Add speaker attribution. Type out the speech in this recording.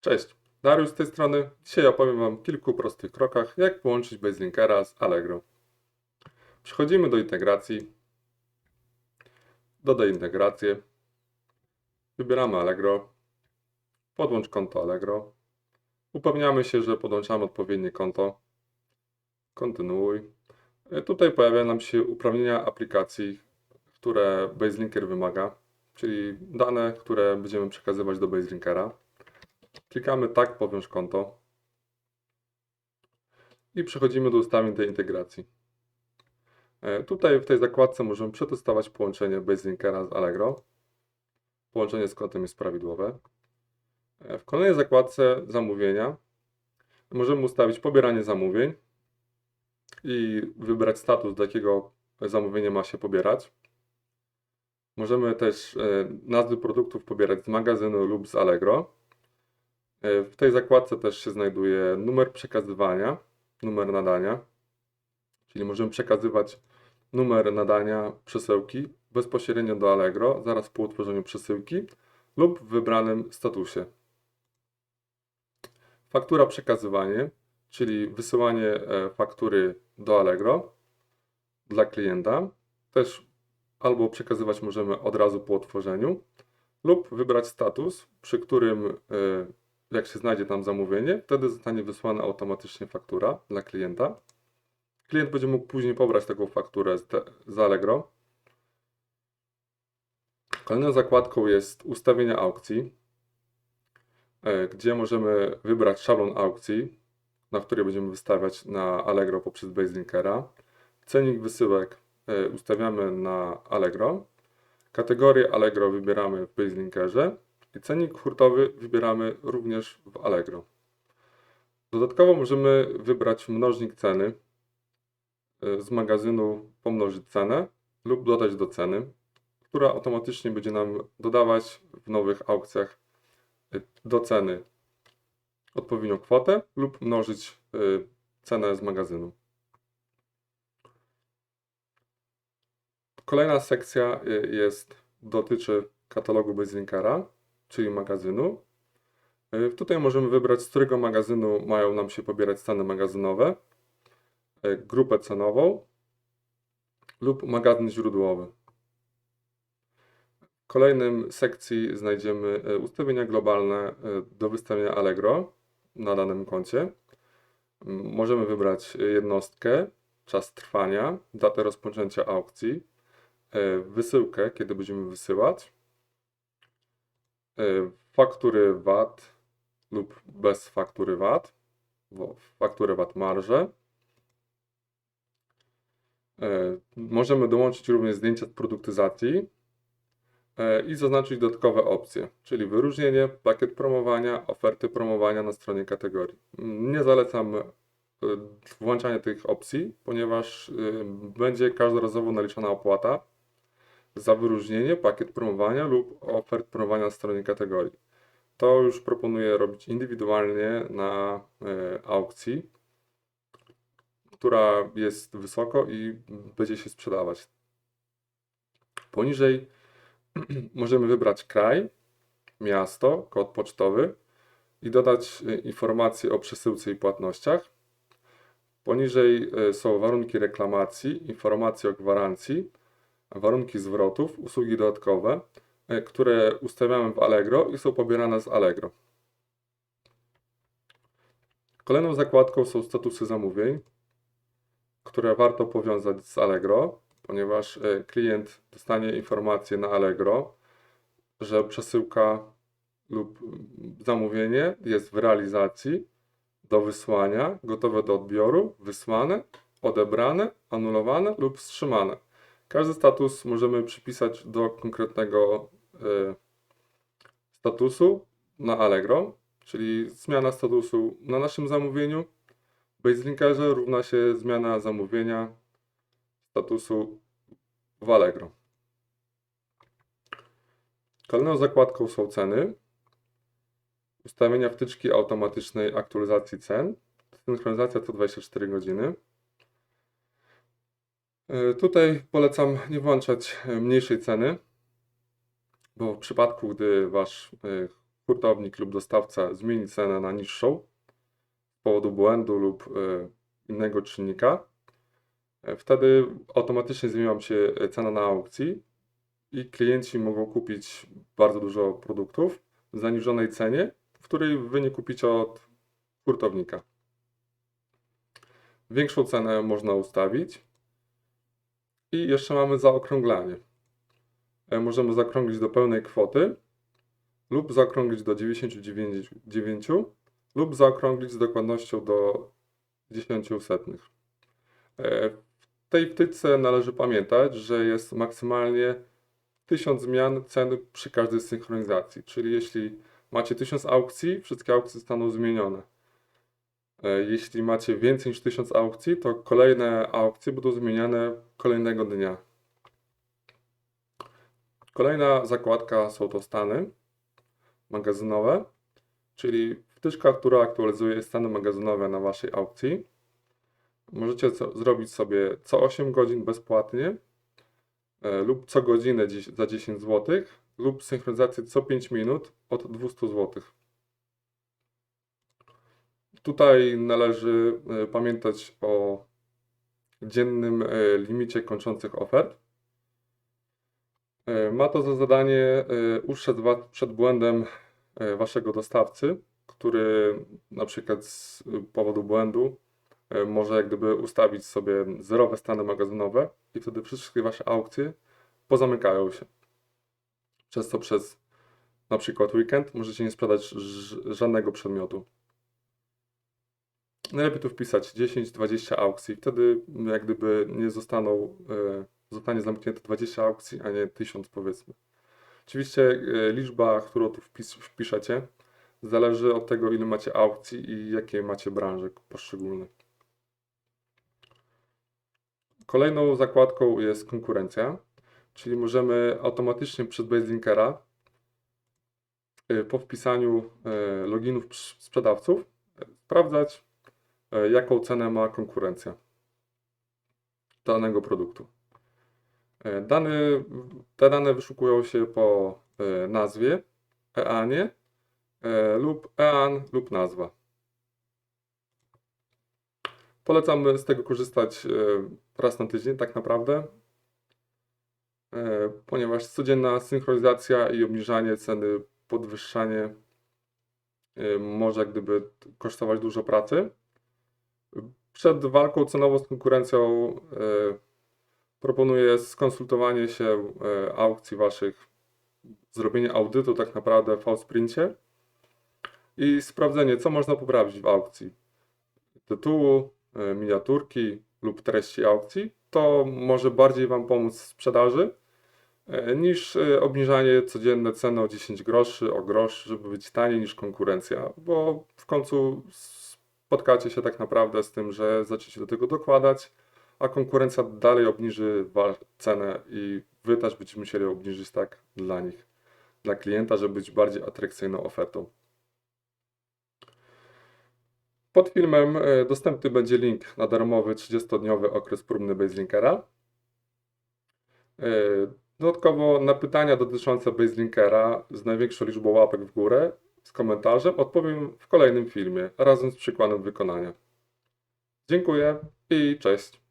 Speaker 1: Cześć, Dariusz z tej strony. Dzisiaj opowiem Wam o kilku prostych krokach, jak połączyć Baselinkera z Allegro. Przechodzimy do integracji. Dodaj integrację. Wybieramy Allegro. Podłącz konto Allegro. Upewniamy się, że podłączamy odpowiednie konto. Kontynuuj. E, Tutaj pojawia nam się uprawnienia aplikacji, które Baselinker wymaga, czyli dane, które będziemy przekazywać do Baselinkera. Klikamy tak, powiąż konto. I przechodzimy do ustawień tej integracji. E, Tutaj w tej zakładce możemy przetestować połączenie Baselinkera z Allegro. Połączenie z kontem jest prawidłowe. E, W kolejnej zakładce zamówienia możemy ustawić pobieranie zamówień i wybrać status, do jakiego zamówienie ma się pobierać. Możemy też e, nazwy produktów pobierać z magazynu lub z Allegro. E, W tej zakładce też się znajduje numer przekazywania, numer nadania, czyli możemy przekazywać numer nadania przesyłki bezpośrednio do Allegro zaraz po utworzeniu przesyłki lub w wybranym statusie. Faktura przekazywanie, czyli wysyłanie e, faktury do Allegro dla klienta. Też albo przekazywać możemy od razu po otworzeniu, lub wybrać status, przy którym e, jak się znajdzie tam zamówienie, wtedy zostanie wysłana automatycznie faktura dla klienta. Klient będzie mógł później pobrać taką fakturę z, z Allegro. Kolejną zakładką jest ustawienia aukcji, e, gdzie możemy wybrać szablon aukcji, na której będziemy wystawiać na Allegro poprzez Baselinkera. Cenik wysyłek e, ustawiamy na Allegro. Kategorię Allegro wybieramy w Baselinkerze i cennik hurtowy wybieramy również w Allegro. Dodatkowo możemy wybrać mnożnik ceny y, z magazynu pomnożyć cenę lub dodać do ceny, która automatycznie będzie nam dodawać w nowych aukcjach y, do ceny odpowiednią kwotę lub mnożyć y, cenę z magazynu. Kolejna sekcja jest, dotyczy katalogu Baselinkera, czyli magazynu. Y, Tutaj możemy wybrać, z którego magazynu mają nam się pobierać ceny magazynowe, y, grupę cenową lub magazyn źródłowy. W kolejnym sekcji znajdziemy y, ustawienia globalne do wystawienia Allegro na danym koncie. Możemy wybrać jednostkę, czas trwania, datę rozpoczęcia aukcji, wysyłkę, kiedy będziemy wysyłać, faktury VAT lub bez faktury VAT, fakturę VAT marżę. E, Możemy dołączyć również zdjęcia z produktyzacji e, i zaznaczyć dodatkowe opcje, czyli wyróżnienie, pakiet promowania, oferty promowania na stronie kategorii. Nie zalecam włączania tych opcji, ponieważ będzie każdorazowo naliczana opłata za wyróżnienie, pakiet promowania lub ofert promowania na stronie kategorii. To już proponuję robić indywidualnie na e, aukcji, która jest wysoko i będzie się sprzedawać. Poniżej możemy wybrać kraj, miasto, kod pocztowy i dodać e, informacje o przesyłce i płatnościach. Poniżej e, są warunki reklamacji, informacje o gwarancji, warunki zwrotów, usługi dodatkowe, e, które ustawiamy w Allegro i są pobierane z Allegro. Kolejną zakładką są statusy zamówień, które warto powiązać z Allegro, ponieważ e, klient dostanie informację na Allegro, że przesyłka lub zamówienie jest w realizacji, do wysłania, gotowe do odbioru, wysłane, odebrane, anulowane lub wstrzymane. Każdy status możemy przypisać do konkretnego e, statusu na Allegro, czyli zmiana statusu na naszym zamówieniu w Baselinkerze równa się zmiana zamówienia statusu w Allegro. Kolejną zakładką są ceny. Ustawienia wtyczki automatycznej aktualizacji cen. Synchronizacja co 24 godziny. E, Tutaj polecam nie włączać e, mniejszej ceny, bo w przypadku, gdy wasz e, hurtownik lub dostawca zmieni cenę na niższą z powodu błędu lub innego czynnika, wtedy automatycznie zmienia się cena na aukcji i klienci mogą kupić bardzo dużo produktów w zaniżonej cenie, w której wy nie kupicie od hurtownika. Większą cenę można ustawić. I jeszcze mamy zaokrąglanie. E, Możemy zaokrąglić do pełnej kwoty lub zaokrąglić do 99 lub zaokrąglić z dokładnością do 10 setnych. E, W tej wtyczce należy pamiętać, że jest maksymalnie 1000 zmian ceny przy każdej synchronizacji. Czyli jeśli macie 1000 aukcji, wszystkie aukcje zostaną zmienione. E, Jeśli macie więcej niż 1000 aukcji, to kolejne aukcje będą zmieniane kolejnego dnia. Kolejna zakładka są to stany magazynowe, czyli wtyczka, która aktualizuje stany magazynowe na waszej aukcji. Możecie zrobić sobie co 8 godzin bezpłatnie e, lub co godzinę za 10 zł lub synchronizację co 5 minut od 200 zł. Tutaj należy e, pamiętać o dziennym e, limicie kończących ofert. E, Ma to za zadanie ustrzec przed błędem Waszego dostawcy, który na przykład z powodu błędu może jak gdyby ustawić sobie zerowe stany magazynowe i wtedy wszystkie Wasze aukcje pozamykają się. Przez co przez na przykład weekend możecie nie sprzedać żadnego przedmiotu. Najlepiej tu wpisać 10-20 aukcji, wtedy jak gdyby nie zostaną, e, zostanie zamknięte 20 aukcji, a nie 1000 powiedzmy. Oczywiście e, liczba, którą tu wpis, wpiszecie, zależy od tego, ile macie aukcji i jakie macie branże poszczególne. Kolejną zakładką jest konkurencja, czyli możemy automatycznie przez Baselinkera e, po wpisaniu loginów sprzedawców sprawdzać, jaką cenę ma konkurencja danego produktu. E, Dane, te dane wyszukują się po e, nazwie, EANie e, lub EAN lub nazwa. Polecam z tego korzystać e, raz na tydzień, tak naprawdę, e, ponieważ codzienna synchronizacja i obniżanie ceny, podwyższanie e, może jak gdyby kosztować dużo pracy. Przed walką cenową z konkurencją e, proponuję skonsultowanie się e, aukcji Waszych, zrobienie audytu tak naprawdę w Sprincie i sprawdzenie, co można poprawić w aukcji. Tytułu, e, miniaturki lub treści aukcji. To może bardziej Wam pomóc w sprzedaży niż obniżanie codzienne ceny o 10 groszy, o grosz, żeby być taniej niż konkurencja, bo w końcu spotkacie się tak naprawdę z tym, że zaczniecie do tego dokładać, a konkurencja dalej obniży cenę i Wy też będziecie musieli obniżyć tak dla nich, dla klienta, żeby być bardziej atrakcyjną ofertą. Pod filmem e, dostępny będzie link na darmowy 30-dniowy okres próbny Baselinkera. E, Dodatkowo na pytania dotyczące Baselinkera z największą liczbą łapek w górę z komentarzem odpowiem w kolejnym filmie razem z przykładem wykonania. Dziękuję i cześć.